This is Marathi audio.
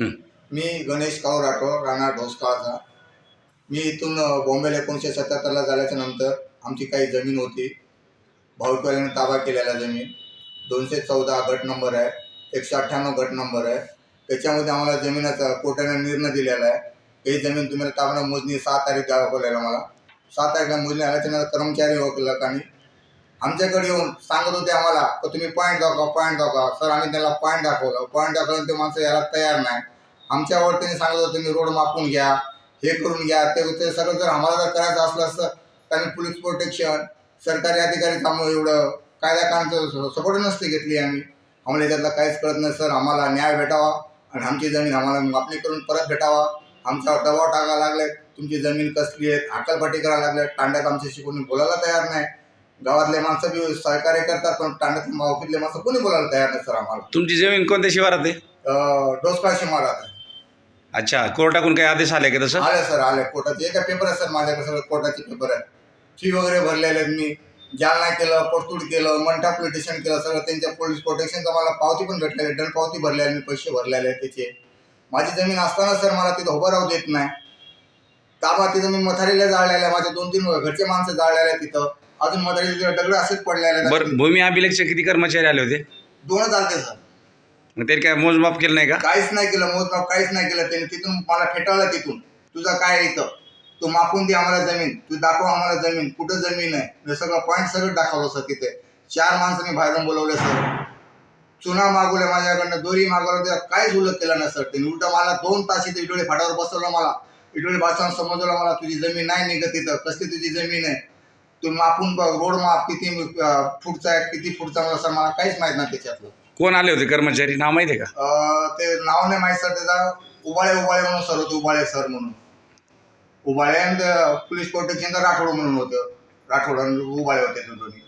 मी गणेश काऊ राठोड राणा ढोसकाळचा मी इथून बॉम्बेला एकोणीसशे सत्याहत्तरला झाल्याच्यानंतर आमची काही जमीन होती. भाऊटवाल्याने ताबा केलेला जमीन. दोनशे चौदा गट नंबर आहे. एकशे अठ्ठ्याण्णव गट नंबर आहे. त्याच्यामध्ये आम्हाला जमिनाचा कोर्टाने निर्णय दिलेला आहे. ही जमीन तुम्हाला ताबा मोजणी सात तारीख दाखवलेला मला. सात तारीखला मोजणी आल्याच्यानंतर कर्मचारी वकिलांनी आमच्याकडे येऊन सांगत होते आम्हाला का तुम्ही पॉईंट दाखवा पॉईंट दाखवा. सर आम्ही त्याला पॉईंट दाखवलं. पॉईंट दाखवलं ते माणसं यायला तयार नाही. आमच्यावर त्यांनी सांगत होते तुम्ही रोड मापून घ्या हे करून घ्या. ते सगळं जर आम्हाला जर करायचं असलं असतं तर आम्ही पोलीस प्रोटेक्शन सरकारी अधिकारी थांबू एवढं कायदा कानाचं सपोर्ट नसते घेतली आम्ही. आम्हाला याच्यातलं काहीच कळत नाही सर आम्हाला न्याय भेटावा आणि आमची जमीन आम्हाला मापणी करून परत भेटावा. आमच्यावर दबाव टाकायला लागले तुमची जमीन कसली आहे हाकलपाटी करायला लागले तांड्यात आमच्याशी कोणी बोलायला तयार नाही. गावातले माणसं बी सहकार्य करतात पण तांड्यात मावकीतले माणसं कोणी बोलायला तयार नाही सर आम्हाला? तुमची जमीन कोणत्या शिवारात आहे? अं, डोसकाळशी मारत अच्छा कोर्टाकडून काही आदेश आले का तसं? आले सर आले. कोर्टाचे एका पेपर आहे सर माझ्याकडे सगळं कोर्टाचे पेपर आहे. फी वगैरे भरलेले आहेत मी. जालना केलं परतूड केलं मंठा पोलीस स्टेशन केलं सगळं त्यांच्या पोलीस प्रोटेक्शनचं मला पावती पण भेटलेली दंड पावती भरलेली आहे, मी पैसे भरलेले आहेत त्याचे. माझी जमीन असताना सर मला तिथं उभं राहू देत नाही. ताबा तिथं मी मथारीला जाळलेलं आहे माझे दोन तीन घरचे माणसं जाळलेले आहेत तिथं. अजून मथारीचे दगड असेच पडलेले बरं भूमी अभिलेखचे किती कर्मचारी आले होते? दोनच आलते सर. मग त्यांनी काय मोजमाप केलं नाही का? काहीच नाही केलं मोजमाप काहीच नाही केलं. त्याने तिथून मला फेटाळलं तिथून. तुझं काय इथं? तू मापून दे आम्हाला जमीन. तू दाखव आम्हाला जमीन. कुठं जमीन आहे? सगळं पॉईंट सगळं दाखवलं सर तिथे. चार माणसांनी बाहेरून बोलवले सर. चुना मागवले माझ्याकडनं दोरी मागवलं तर काहीच उलट केलं नाही सर. त्यांनी उलट मला दोन तास इथे इडोळे फाटावर बसवलं मला. इडोळे बसवून समजवलं मला तुझी जमीन नाही निघत तिथं कसली तुझी जमीन आहे? तू मापून बघ रोड माप किती अं, फूटचा आहे किती फूटचा मला सर मला काहीच माहीत नाही त्याच्यातलं. कोण आले होते कर्मचारी? नाव माहिती आहे का? अं, ते नाव नाही माहीत सर त्याचा उबाळे उबाळे म्हणून सर होते उबाळे सर म्हणून. उबाळे आणि पोलीस प्रोटेक्शनचं राठोड म्हणून होतं. राठोड आणि उबाळे होते ते दोन्ही.